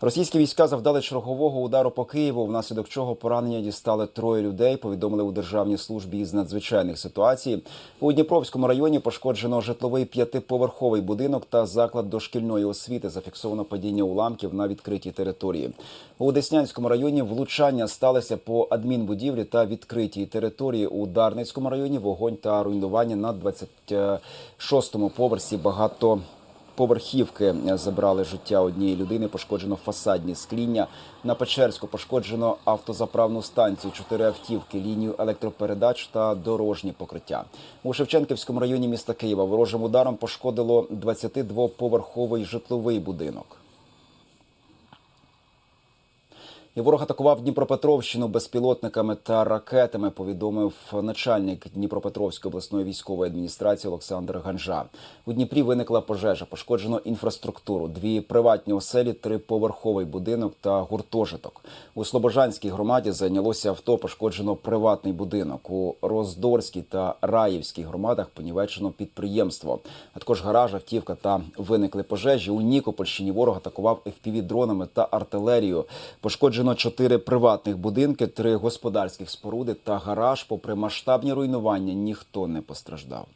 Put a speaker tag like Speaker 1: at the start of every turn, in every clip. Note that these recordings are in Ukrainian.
Speaker 1: Російські війська завдали чергового удару по Києву, внаслідок чого поранення дістали троє людей. Повідомили у державній службі із надзвичайних ситуацій. У Дніпровському районі пошкоджено житловий п'ятиповерховий будинок та заклад дошкільної освіти. Зафіксовано падіння уламків на відкритій території. У Деснянському районі влучання сталося по адмінбудівлі та відкритій території. У Дарницькому районі вогонь та руйнування на 26-му поверсі багато. Поверхівки забрали життя однієї людини. Пошкоджено фасадні скління. На Печерську пошкоджено автозаправну станцію, чотири автівки, лінію електропередач та дорожні покриття. У Шевченківському районі міста Києва ворожим ударом пошкодило 22-поверховий житловий будинок. І ворог атакував Дніпропетровщину безпілотниками та ракетами. Повідомив начальник Дніпропетровської обласної військової адміністрації Олександр Ганжа. У Дніпрі виникла пожежа, пошкоджено інфраструктуру, дві приватні оселі, триповерховий будинок та гуртожиток. У Слобожанській громаді зайнялося авто, пошкоджено приватний будинок. У Роздорській та Раївській громадах понівечено підприємство, а також гараж, автівка та виникли пожежі. У Нікопольщині ворог атакував fpv дронами та артилерію. Пошкоджено чотири приватних будинки, три господарських споруди та гараж. Попри масштабні руйнування, ніхто не постраждав.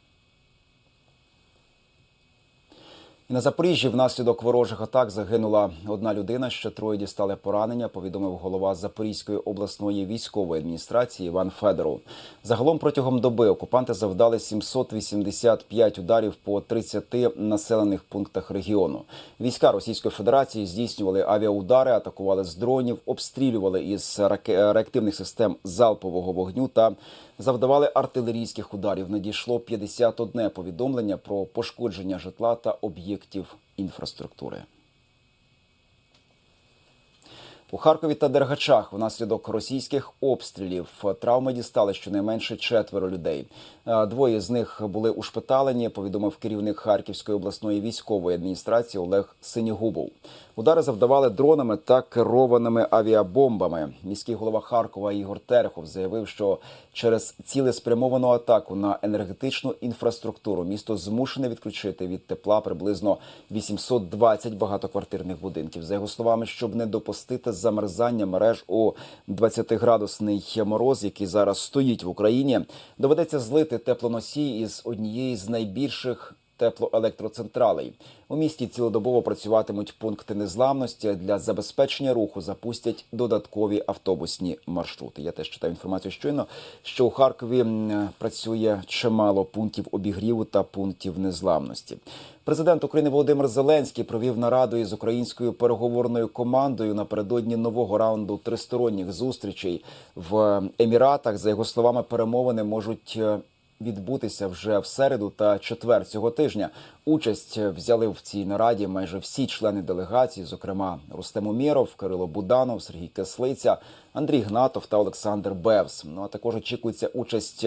Speaker 1: І на Запоріжжі внаслідок ворожих атак загинула одна людина. Ще троє дістали поранення. Повідомив голова Запорізької обласної військової адміністрації Іван Федоров. Загалом протягом доби окупанти завдали 785 ударів по 30 населених пунктах регіону. Війська Російської Федерації здійснювали авіаудари, атакували з дронів, обстрілювали із реактивних систем залпового вогню та завдавали артилерійських ударів. Надійшло 51 повідомлення про пошкодження житла та об'єктів інфраструктури. У Харкові та Дергачах внаслідок російських обстрілів травми дістали щонайменше четверо людей. Е, Двоє з них були ушпиталені. Повідомив керівник Харківської обласної військової адміністрації Олег Синігубов. Удари завдавали дронами та керованими авіабомбами. Міський голова Харкова Ігор Терехов заявив, що через цілеспрямовану атаку на енергетичну інфраструктуру місто змушене відключити від тепла приблизно 820 багатоквартирних будинків. За його словами, щоб не допустити замерзання мереж у 20-градусний мороз, який зараз стоїть в Україні, доведеться злити теплоносій із однієї з найбільших теплоелектроцентралей. У місті цілодобово працюватимуть пункти незламності для забезпечення руху. Запустять додаткові автобусні маршрути. Я теж читаю інформацію щойно, що у Харкові працює чимало пунктів обігріву та пунктів незламності. Президент України Володимир Зеленський провів нараду із українською переговорною командою напередодні нового раунду тристоронніх зустрічей в Еміратах. За його словами, перемовини можуть е, відбутися вже в середу та четвер цього тижня. Участь взяли в цій нараді майже всі члени делегації, зокрема Рустем Умєров, Кирило Буданов, Сергій Кислиця, Андрій Гнатов та Олександр Бевс. Ну а також очікується участь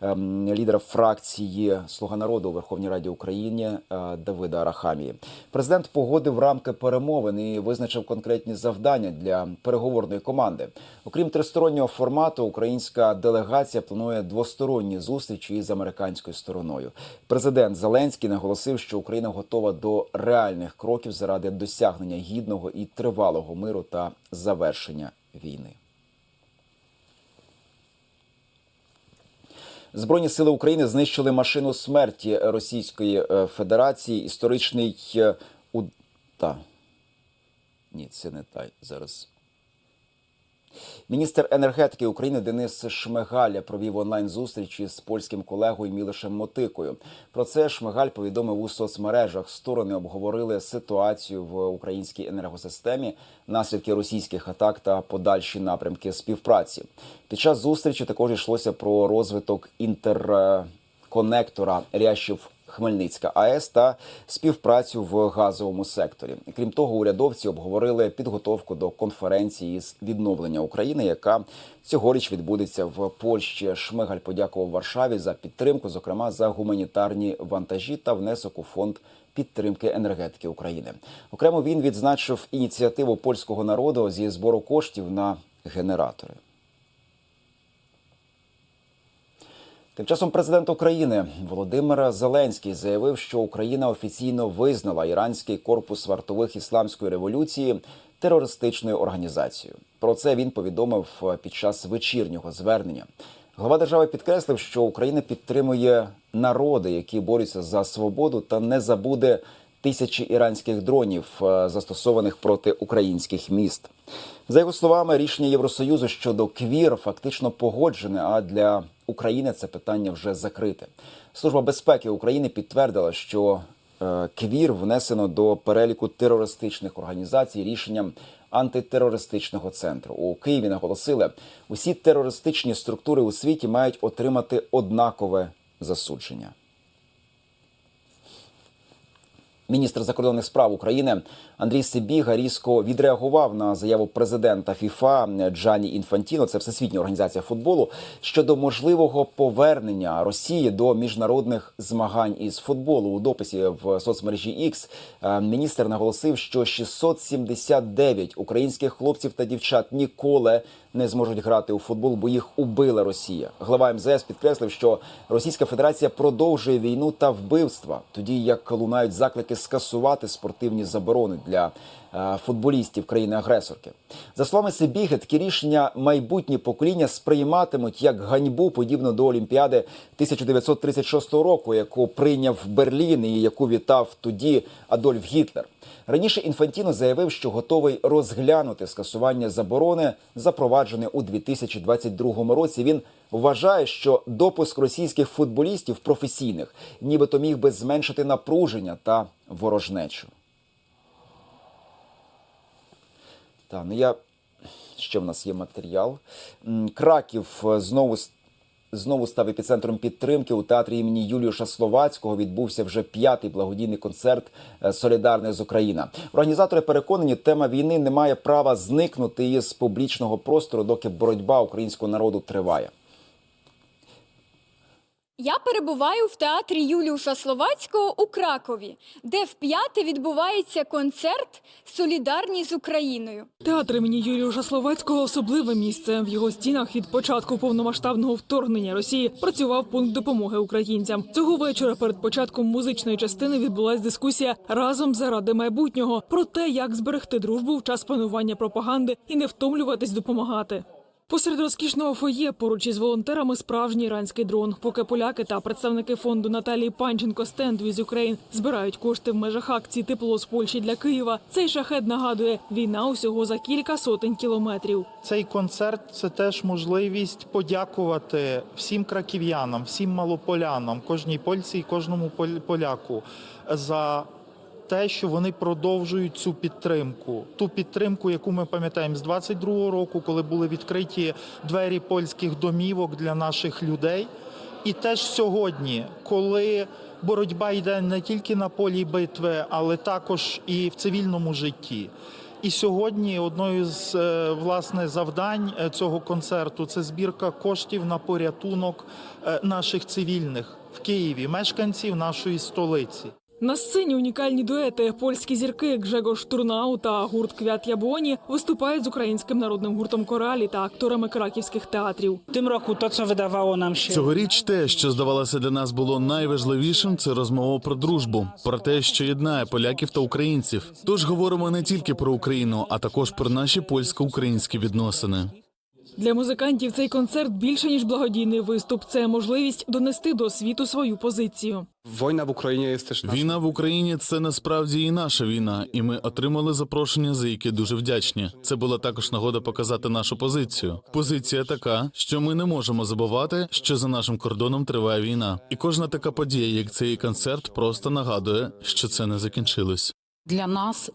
Speaker 1: ем, лідера фракції Слуга народу у Верховній Раді України е, Давида Арахамії. Президент погодив рамки перемовин і визначив конкретні завдання для переговорної команди. Окрім тристороннього формату, українська делегація планує двосторонні зустрічі із американською стороною. Президент Зеленський наголосив, що Україна готова до реальних кроків заради досягнення гідного і тривалого миру та завершення війни. Збройні сили України знищили машину смерті Російської е, Федерації. Історичний е, у... та. Ні, це не та зараз. Міністр енергетики України Денис Шмигаль провів онлайн зустріч із польським колегою Мілишем Мотикою. Про це Шмигаль повідомив у соцмережах. Сторони обговорили ситуацію в українській енергосистемі, наслідки російських атак та подальші напрямки співпраці. Під час зустрічі також йшлося про розвиток інтерконектора Рящів. Хмельницька АЕС та співпрацю в газовому секторі. Крім того, урядовці обговорили підготовку до конференції з відновлення України, яка цьогоріч відбудеться в Польщі. Шмигаль подякував Варшаві за підтримку, зокрема за гуманітарні вантажі та внесок у фонд підтримки енергетики України. Окремо він відзначив ініціативу польського народу зі збору коштів на генератори. Тим часом президент України Володимир Зеленський заявив, що Україна офіційно визнала іранський корпус вартових ісламської революції терористичною організацією. Про це він повідомив під час вечірнього звернення. Глава держави підкреслив, що Україна підтримує народи, які борються за свободу, та не забуде тисячі іранських дронів, е, застосованих проти українських міст. За його словами, рішення Євросоюзу щодо квір фактично погоджене. А для України це питання вже закрите. Служба безпеки України підтвердила, що е, квір внесено до переліку терористичних організацій рішенням антитерористичного центру. У Києві наголосили, усі терористичні структури у світі мають отримати однакове засудження. Міністр закордонних справ України Андрій Сибіга різко відреагував на заяву президента ФІФА Джані Інфантіно, це всесвітня організація футболу, щодо можливого повернення Росії до міжнародних змагань із футболу. У дописі в соцмережі X е, міністр наголосив, що 679 українських хлопців та дівчат ніколи не зможуть грати у футбол, бо їх убила Росія. Глава МЗС підкреслив, що Російська Федерація продовжує війну та вбивства, тоді як лунають заклики скасувати спортивні заборони для футболістів країни-агресорки. За словами Сибіги, такі рішення майбутні покоління сприйматимуть як ганьбу, подібну до Олімпіади 1936 року, яку прийняв Берлін і яку вітав тоді Адольф Гітлер. Раніше Інфантіно заявив, що готовий розглянути скасування заборони, запроваджене у 2022 році. Він вважає, що допуск російських футболістів професійних нібито міг би зменшити напруження та ворожнечу. Та ну я ще в нас є матеріал. Краків е, знову знову став епіцентром підтримки у театрі імені Юліуша Словацького. Відбувся вже п'ятий благодійний концерт е, Солідарне з Україна. Організатори переконані, тема війни не має права зникнути із публічного простору, доки боротьба українського народу триває.
Speaker 2: Я перебуваю в театрі Юліуша Словацького у Кракові, де вп'яте відбувається концерт Солідарні з Україною.
Speaker 3: Театр імені Юрія Словацького особливе місце. В його стінах від початку повномасштабного вторгнення Росії працював пункт допомоги українцям. Цього вечора перед початком музичної частини відбулася дискусія разом заради майбутнього про те, як зберегти дружбу в час панування пропаганди і не втомлюватись допомагати. Посеред розкішного фоє поруч із волонтерами справжній іранський дрон. Поки поляки та представники фонду Наталії Панченко «Stand with Ukraine» збирають кошти в межах акції Тепло з Польщі для Києва. Цей шахет нагадує війна усього за кілька сотень кілометрів.
Speaker 4: Цей концерт це теж можливість подякувати всім краків'янам, всім малополянам, кожній польці і кожному поляку за те, що вони продовжують цю підтримку. Ту підтримку, яку ми пам'ятаємо з 22-го року, коли були відкриті двері польських домівок для наших людей. І теж сьогодні, коли боротьба йде не тільки на полі битви, але також і в цивільному житті. І сьогодні одною з е, власне завдань е, цього концерту це збірка коштів на порятунок е, наших цивільних в Києві, мешканців нашої столиці.
Speaker 3: На сцені унікальні дуети. Польські зірки Гжегош Турнау та гурт Квят Яблоні виступають з українським народним гуртом Коралі та акторами краківських театрів.
Speaker 5: Tym roku to, co wydawało nam się
Speaker 6: Цьогоріч те, що здавалося для нас було найважливішим, це розмова про дружбу, про те, що єднає поляків та українців. Тож говоримо не тільки про Україну, а також про наші польсько-українські відносини.
Speaker 3: Для музикантів цей концерт більше ніж благодійний виступ. Це можливість донести до світу свою позицію.
Speaker 7: W Ukrainie jest też naszą
Speaker 6: Війна в Україні це насправді і наша війна, і ми отримали запрошення, за яке дуже вдячні. Це була також нагода показати нашу позицію. Позиція така, що ми не можемо забувати, що за нашим кордоном триває війна, і кожна така подія, як цей концерт, просто нагадує, що це не закінчилось.
Speaker 8: для нас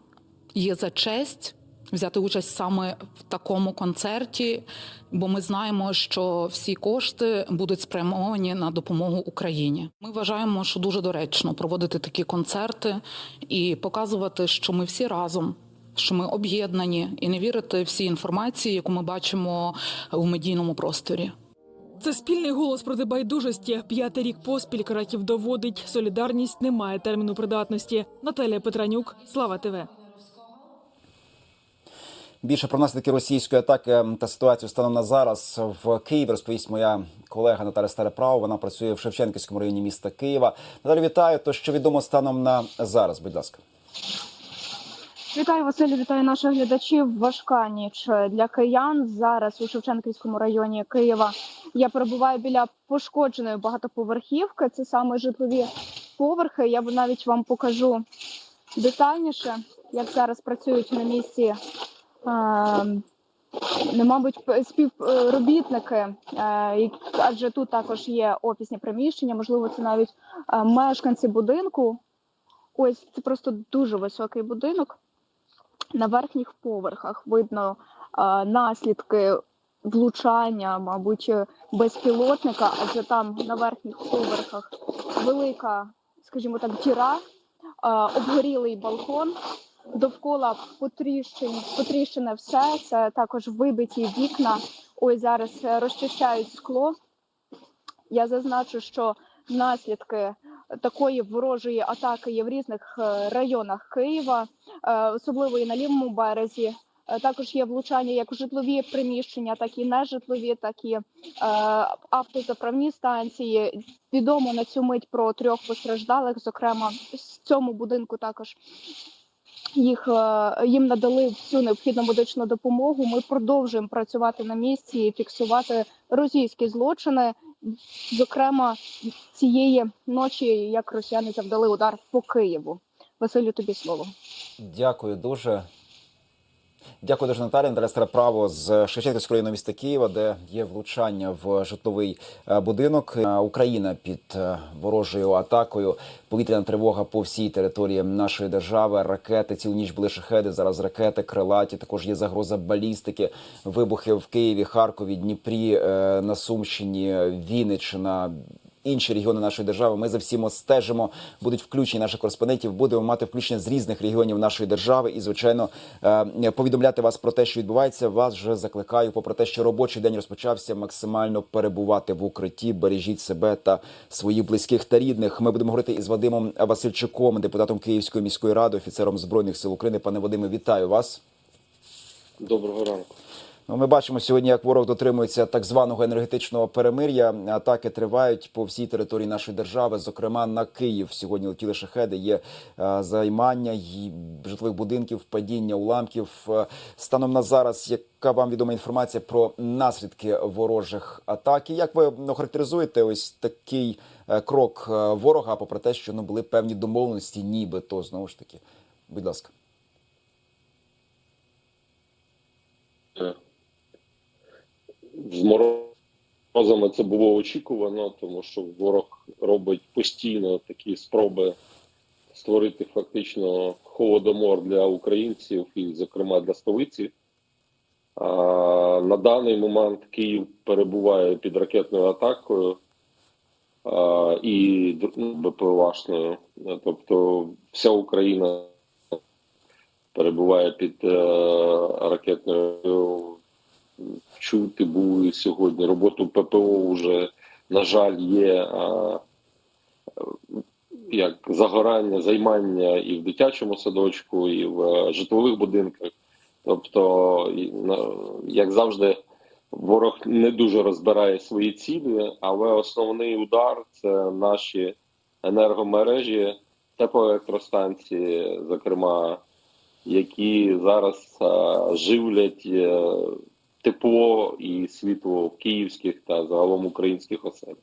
Speaker 8: є за честь взяти участь саме в такому концерті, бо ми знаємо, що всі кошти будуть спрямовані на допомогу Україні. Ми вважаємо, що дуже доречно проводити такі концерти і показувати, що ми всі разом. Що ми об'єднані і не вірити всій інформації, яку ми бачимо в медійному просторі.
Speaker 3: Це спільний голос проти байдужості. П'ятий рік поспіль Краків доводить, солідарність не має терміну придатності. Наталія Петранюк, Слава ТВ.
Speaker 1: Більше про наслідки російської атаки та ситуацію станом на зараз в Києві розповість моя колега Наталя Стареправ. Вона працює в Шевченківському районі міста Києва. Наталя, вітаю. То що відомо станом на зараз? Будь ласка.
Speaker 9: Вітаю Василю, вітаю наших глядачів. Важка ніч для киян зараз у Шевченківському районі Києва. Я перебуваю біля пошкодженої багатоповерхівки. Це саме житлові поверхи. Я навіть вам покажу детальніше, як зараз працюють на місці. Е, Ну, мабуть, співробітники, е, адже тут також є офісні приміщення, можливо, це навіть е, мешканці будинку. Ось це просто дуже високий будинок. На верхніх поверхах видно е, наслідки влучання, мабуть, е, безпілотника, адже там на верхніх поверхах велика, скажімо так, діра, е, обгорілий балкон. Довкола потріщені, потріщене все. Це також вибиті вікна. Ось зараз е, розчищають скло. Я зазначу, що наслідки такої ворожої атаки є в різних е, районах Києва, е, особливо і на лівому березі. Також є влучання як у житлові приміщення, так і нежитлові, так і е, автозаправні станції. Відомо на цю мить про трьох постраждалих. Зокрема, з цьому будинку також їх е, їм надали всю необхідну медичну допомогу. Ми продовжуємо працювати на місці і фіксувати російські злочини. Зокрема, цієї ночі, як росіяни завдали удар по Києву. Василю, тобі слово.
Speaker 1: Дякую дуже. Дякую дуже Наталі. Наталя Стареправо з Шевченківського району міста Києва, де є влучання в житловий е, будинок. Е, Україна під е, ворожою атакою. Повітряна тривога по всій території нашої держави. Ракети цілу ніч були шахеди. Зараз ракети крилаті. Також є загроза балістики. Вибухи в Києві, Харкові, Дніпрі, на Сумщині, Вінниччина. Інші регіони нашої держави ми за всім стежимо. Будуть включені наших кореспондентів. Будемо мати включення з різних регіонів нашої держави. І звичайно е, повідомляти вас про те, що відбувається. Вас вже закликаю, попри те, що робочий день розпочався, максимально перебувати в укритті. Бережіть себе та своїх близьких та рідних. Ми будемо говорити із Вадимом Васильчуком, депутатом Київської міської ради, офіцером збройних сил України. Пане Вадиме, вітаю вас.
Speaker 7: Доброго ранку.
Speaker 1: Ну, ми бачимо сьогодні, як ворог дотримується так званого енергетичного перемир'я. Атаки тривають по всій території нашої держави. Зокрема, на Київ сьогодні летіли шахеди. Є е, займання житлових будинків, падіння уламків. Е, Станом на зараз, яка вам відома інформація про наслідки ворожих атак? І як ви ну, характеризуєте ось такий е, крок ворога, попри те, що ну були певні домовленості, нібито знову ж таки. Будь ласка.
Speaker 10: З морозами це було очікувано, тому що ворог робить постійно такі спроби створити фактично холодомор для українців і, зокрема, для столиці. А, на даний момент Київ перебуває під ракетною атакою і ну, БПЛАшною. Тобто вся Україна перебуває під е, ракетною чути були сьогодні. Роботу ППО вже, на жаль, є а, як загорання, займання і в дитячому садочку, і в е, житлових будинках. Тобто, як завжди, ворог не дуже розбирає свої цілі, але основний удар це наші енергомережі, теплоелектростанції, зокрема, які зараз а, живлять е, тепло і світло київських та загалом українських осель.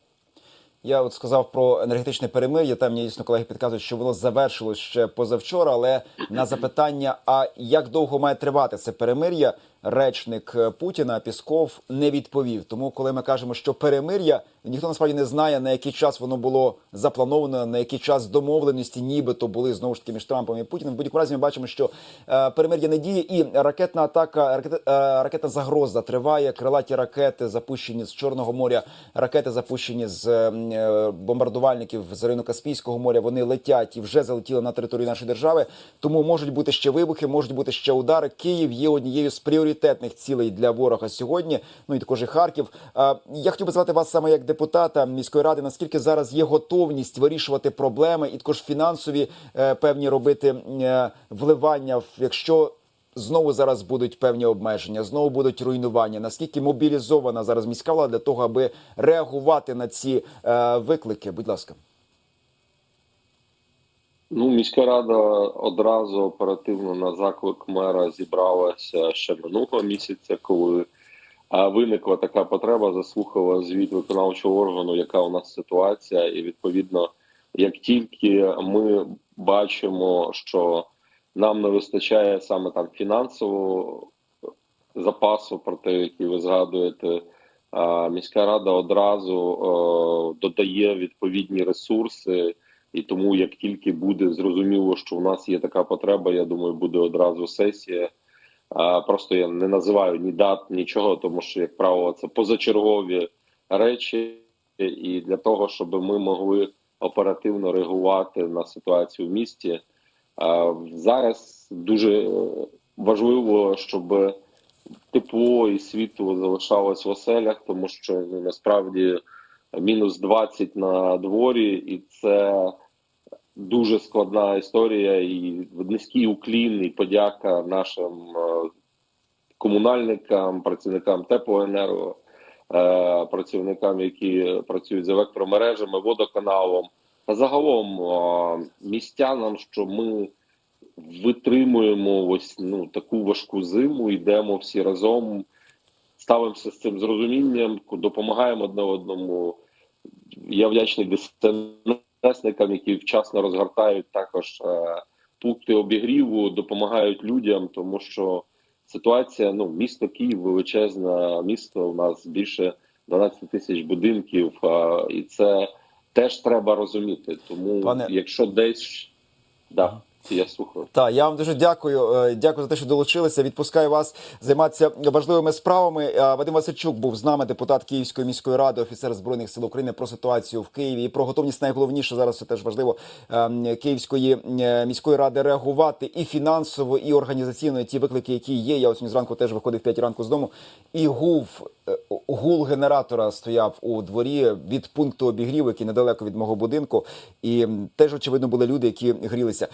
Speaker 1: Я от сказав про енергетичне перемир'я. Там мені дійсно колеги підказують, що воно завершилось ще позавчора. Але на запитання, а як довго має тривати це перемир'я, речник е, Путіна Пісков не відповів. Тому, коли ми кажемо, що перемир'я, ніхто насправді не знає на який час воно було заплановано, на який час домовленості, нібито були знову ж таки між Трампом і Путіним. В будь-якому разі ми бачимо, що е, перемир'я не діє, і ракетна атака, ракет, е, ракетна загроза триває. Крилаті ракети запущені з Чорного моря, ракети запущені з бомбардувальників з району Каспійського моря. Вони летять і вже залетіли на територію нашої держави. Тому можуть бути ще вибухи, можуть бути ще удари. Київ є однією з пріоритетних цілей для ворога сьогодні. Ну і також і Харків. Я хотів би звати вас саме як депутата міської ради. Наскільки зараз є готовність вирішувати проблеми і також фінансові е, певні робити е, вливання, якщо знову зараз будуть певні обмеження, знову будуть руйнування. Наскільки мобілізована зараз міська влада для того, аби реагувати на ці е, виклики? Будь ласка.
Speaker 10: Ну, міська рада одразу оперативно на заклик мера зібралася ще минулого місяця, коли виникла така потреба, заслухала звіт виконавчого органу, яка у нас ситуація, і відповідно, як тільки ми бачимо, що нам не вистачає саме там фінансового запасу, про те, який ви згадуєте, міська рада одразу е, додає відповідні ресурси. І тому, як тільки буде зрозуміло, що у нас є така потреба, я думаю, буде одразу сесія. А, Просто я не називаю ні дат, нічого, тому що, як правило, це позачергові речі, і для того, щоб ми могли оперативно реагувати на ситуацію в місті. А, Зараз дуже важливо, щоб тепло і світло залишалось в оселях, тому що ну, насправді мінус 20 на дворі, і це дуже складна історія. І низький уклін і подяка нашим е, комунальникам, працівникам теплоенерго, е, працівникам, які працюють з електромережами, водоканалом, та загалом е, містянам, що ми витримуємо ось ну таку важку зиму, йдемо всі разом, ставимося з цим з розумінням, допомагаємо одне одному. Я вдячний ДСНСникам, які вчасно розгортають також е, пункти обігріву, допомагають людям, тому що ситуація, ну, місто Київ, величезне місто. У нас більше 12 тисяч будинків, е, і це теж треба розуміти. Тому,
Speaker 1: Пане-
Speaker 10: якщо десь да, я слухаю.
Speaker 1: Так, я вам дуже дякую. Е, Дякую за те, що долучилися. Відпускаю вас займатися важливими справами. Е, Вадим Васильчук був з нами, депутат Київської міської ради, офіцер збройних сил України про ситуацію в Києві і про готовність найголовніше зараз. Це теж важливо е, Київської міської ради реагувати і фінансово, і організаційно на ті виклики, які є. Я ось зранку теж виходив в 5 ранку з дому, і гув гул генератора стояв у дворі від пункту обігріву, який недалеко від мого будинку. І теж очевидно були люди, які грілися.